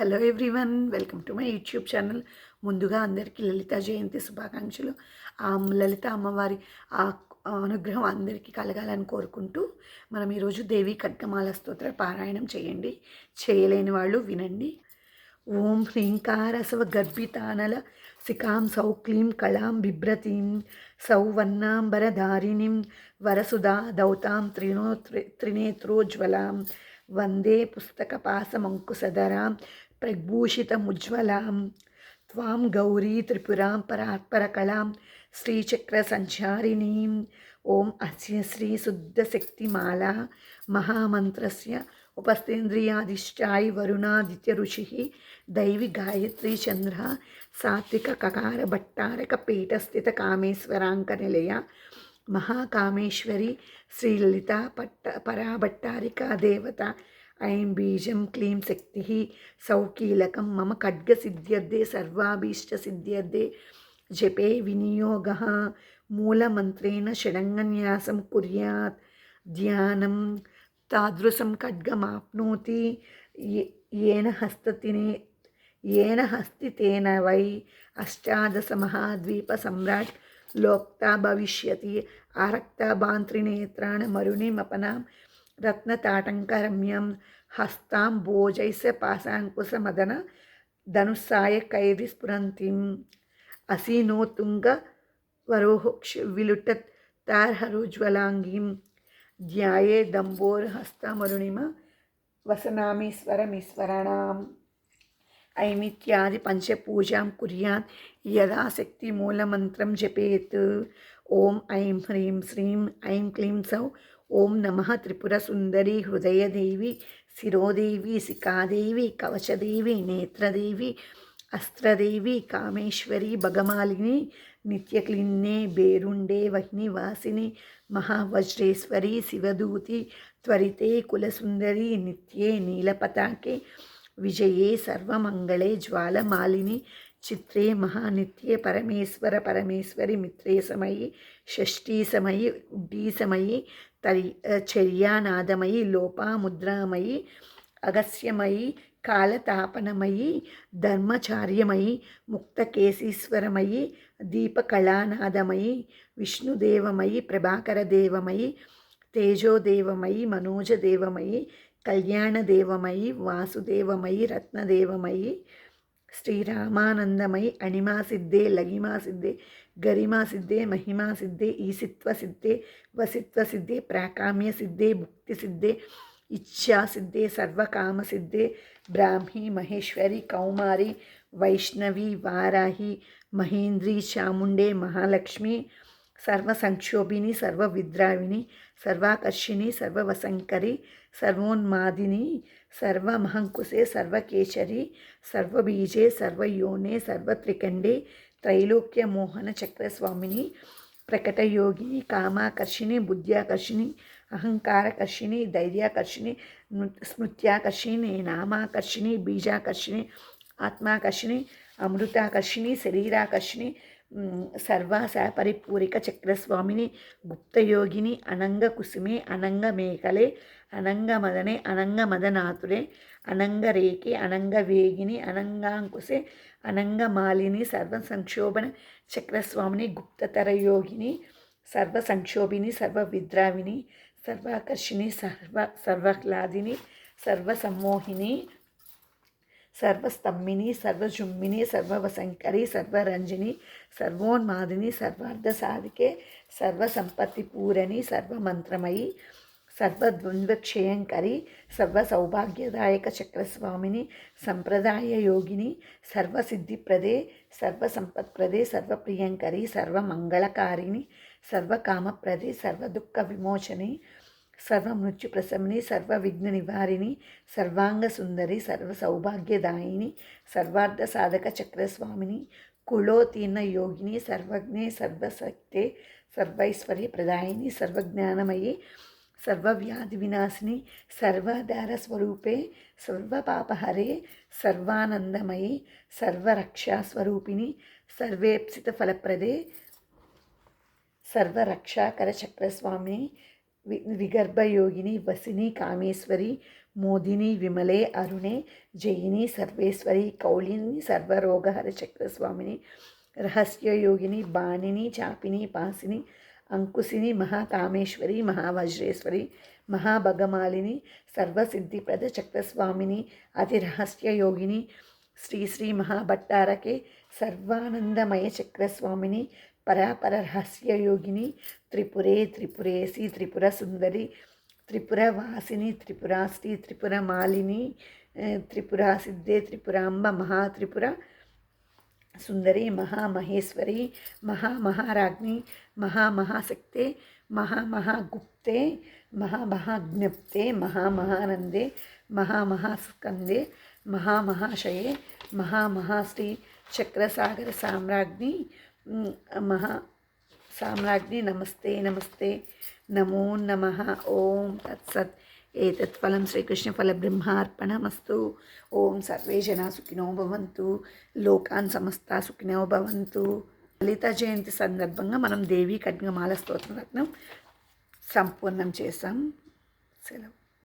Hello everyone welcome to my YouTube channel. ముందుగా అందరికీ లలిత జయంతి శుభాకాంక్షలు. ఆ లలిత అమ్మవారి ఆ అనుగ్రహం అందరికీ కలగాలని కోరుకుంటూ మనం ఈరోజు దేవి ఖడ్గమాల స్తోత్ర పారాయణం చేయండి. చేయలేని వాళ్ళు వినండి. ఓం హ్రీంకారసవ గర్భితానల శిఖాం సౌ క్లీం కళాం బిభ్రతీం సౌవర్ణాంబరధారిణీం వరసుధా దౌతాం త్రినో త్రి త్రినేత్రోజ్వలాం వందే పుస్తకపాసమంకుశధరాం प्रभूषितमुज्ज्वलां त्वां गौरी त्रिपुरां परात्परकलां श्रीचक्रसञ्चारिणीम् ॐ अस्य श्रीशुद्धशक्तिमाला महामन्त्रस्य उपस्थेन्द्रियाधिष्ठायि वरुणादित्यऋषिः, दैवी गायत्रीचन्द्रः सात्विकककारभट्टारकपीठस्थितकामेश्वराङ्कनिलया, महाकामेश्वरी श्रीललिता पट्ट पराभट्टारिका देवता ఐం బీజం క్లీం శక్తి సౌకీలకం మమ ఖడ్గసిద్ధ్యర్థే సర్వాభీష్టసిద్ధ్యర్థే జపే వినియోగ మూలమంత్రేణ షడంగన్యాసం కుర్యాత్ ధ్యానం తాదృశం ఖడ్గమాప్నోతి ఏన హస్తతినే ఏన హస్తి తేన వై అష్టాదశ మహాద్వీప సమ్రాట్ లోక్తా భవిష్యతి ఆరక్తా ఆరక్తాభాంత్రినేత్రాణ మరుణిమపనాం రత్నతాటంకరమ్యం హస్తాం భోజైస పాశాంకుశమదన ధనుస్సాయ కైరి స్ఫురంతిం అసీనోతుంగ వరోహక్ష విలుట తార్హరోజ్వలాంగీం ధ్యాయే దంబోర్హస్తమరుణిమ వసనామీశ్వరమీశ్వరాణం ఐమిత్యాది పంచపూజాం కుర్యాత్ యథాశక్తిమూలమంత్రం జపేత్ ఓం ఐం హ్రీం శ్రీం ఐం క్లీం సౌ ఓం నమ త్రిపుర సుందరి హృదయదేవి శిరోదేవి శిఖాదేవి కవచదేవి నేత్రదేవి అస్త్రదేవి కామేశ్వరి భగమాలిని నిత్యక్లిన్నే బేరుండే వహ్ని వాసిని మహావజ్రేశ్వరి శివదూతి త్వరితే కులసుందరి నిత్యే నీలపతాకే విజయే సర్వమంగళే జ్వాలమాలిని చిత్రే మహానిత్యే పరమేశ్వర పరమేశ్వరి మిత్రే సమయి షష్ఠీ సమయి ఉడ్డీ సమయి తరి చర్యానాదమయి లోపాముద్రామయి అగస్యమయి కాలతాపనమయి ధర్మచార్యమయి ముక్తకేశీశ్వరమయి దీపకళానాదమయి విష్ణుదేవమయి ప్రభాకరదేవమయి తేజోదేవమయి మనోజదేవమయి కళ్యాణదేవమయి వాసుదేవమయి రత్నదేవమయి శ్రీరామానందమయి అణిమాసిద్ధే లగిమాసిద్ధే సిద్ధే లగిమా సిద్ధే గరిమా సిద్ధే మహిమా సిద్ధే ఈసిత్వ సిద్ధే వసిత్వ సిద్ధే ప్రాకామ్య సిద్ధే భుక్తి సిద్ధే ఇచ్ఛా సిద్ధే సర్వకామ సిద్ధే బ్రాహ్మీ మహేశ్వరి కౌమారి వైష్ణవి వారాహి మహేంద్రి చాముండే మహాలక్ష్మి సర్వసంక్షోభిని సర్వవిద్రావిని సర్వాకర్షిణి సర్వవసంకరి సర్వోన్మాదిని సర్వమహంకుశే సర్వకేశరి సర్వబీజే సర్వయోనే సర్వత్రికండే త్రైలోక్య మోహన చక్రస్వామిని ప్రకటయోగిని కామాకర్షిణి బుద్ధ్యాకర్షిణి అహంకారకర్షిణి ధైర్యాకర్షిణి స్మృత్యాకర్షిణి నామాకర్షిణి బీజాకర్షిణి ఆత్మాకర్షిణి అమృతాకర్షిణి శరీరాకర్షిణి సర్వాస పరిపూరిక చక్రస్వామిని గుప్తయోగిని అనంగ కుసుమే అనంగ మేకలే అనంగ మదనే అనంగ మదనాథుడే అనంగ రేకి అనంగ వేగిని అనంగాంకుశే అనంగ మాలిని సర్వ సంక్షోభణ చక్రస్వామిని గుప్తతరయోగిని సర్వ సంక్షోభిని సర్వ విద్రావిని సర్వాకర్షిణి సర్వ సర్వహ్లాదిని సర్వ సమ్మోహిని సర్వస్తంభిని సర్వజుంభిని సర్వవశంకరి సర్వరంజిని సర్వోన్మాదిని సర్వార్థ సాధికే సర్వసంపత్తి పూరణి సర్వమంత్రమయి సర్వద్వంద్వక్షయంకరి సర్వసౌభాగ్యదాయక చక్రస్వామిని సంప్రదాయ యోగిని సర్వసిద్ధిప్రదే సర్వసంపత్ప్రదే సర్వప్రియంకరి సర్వమంగళకారిణి సర్వకామప్రదే సర్వదుఃఖ విమోచని సర్వమృత్యు ప్రసమని సర్వ విఘ్న నివారిణి సర్వాంగ సుందరి సర్వ సౌభాగ్యదాయిని సర్వార్థ సాధక చక్రస్వామిని కులోతీర్ణ యోగిని సర్వజ్ఞే సర్వశక్తే సర్వైశ్వర్య ప్రదాయిని సర్వజ్ఞానమయి సర్వవ్యాధి వినాశిని సర్వధార స్వరూపే సర్వపాపహరే సర్వానందమయి సర్వరక్షాస్వరూపిణి సర్వేప్సిత ఫలప్రదే సర్వరక్షాకర చక్రస్వామిని వి విగర్భయోగిని వసిని కామేశ్వరి మోదిని విమలే అరుణే జయిని సర్వేశ్వరి కౌళిని సర్వరోగహర చక్రస్వామిని రహస్యయోగిని బాణిని చాపిని పాసిని అంకుశిని మహాకామేశ్వరి మహావజ్రేశ్వరి మహాభగమాలిని సర్వసిద్ధిప్రద చక్రస్వామిని అతి రహస్యయోగిని శ్రీ శ్రీ మహాభట్టారకే సర్వానందమయ చక్రస్వామిని పరాపర రహస్యయోగిని త్రిపురే త్రిపురేసి త్రిపుర సుందరి త్రిపుర వాసిని త్రిపురాశ్రీ త్రిపుర మాలిని త్రిపురా సిద్ధే త్రిపురాంబ మహాత్రిపుర సుందరి మహామహేశ్వరి మహామహారాజ్ఞి మహామహాశక్తే మహామహాగుప్తే మహామహాజ్ఞప్తే మహామహానందే మహామహాస్కందే మహామహాశయే మహామహాశ్రీ చక్రసాగర సామ్రాజ్ఞి మహా సామ్రాజ్ఞి నమస్తే నమస్తే. నమో నమ. ఓం తత్సత్. ఏతత్ ఫలం శ్రీకృష్ణఫలబ్రహ్మార్పణమస్తు ఓం సర్వే జనా సుఖినో భవంతు. లోకాన్ సమస్త సుఖినో భవంతు. లలిత జయంతి సందర్భంగా మనం దేవి ఖడ్గమాల స్తోత్రరత్నం సంపూర్ణం చేసాం సెలవు.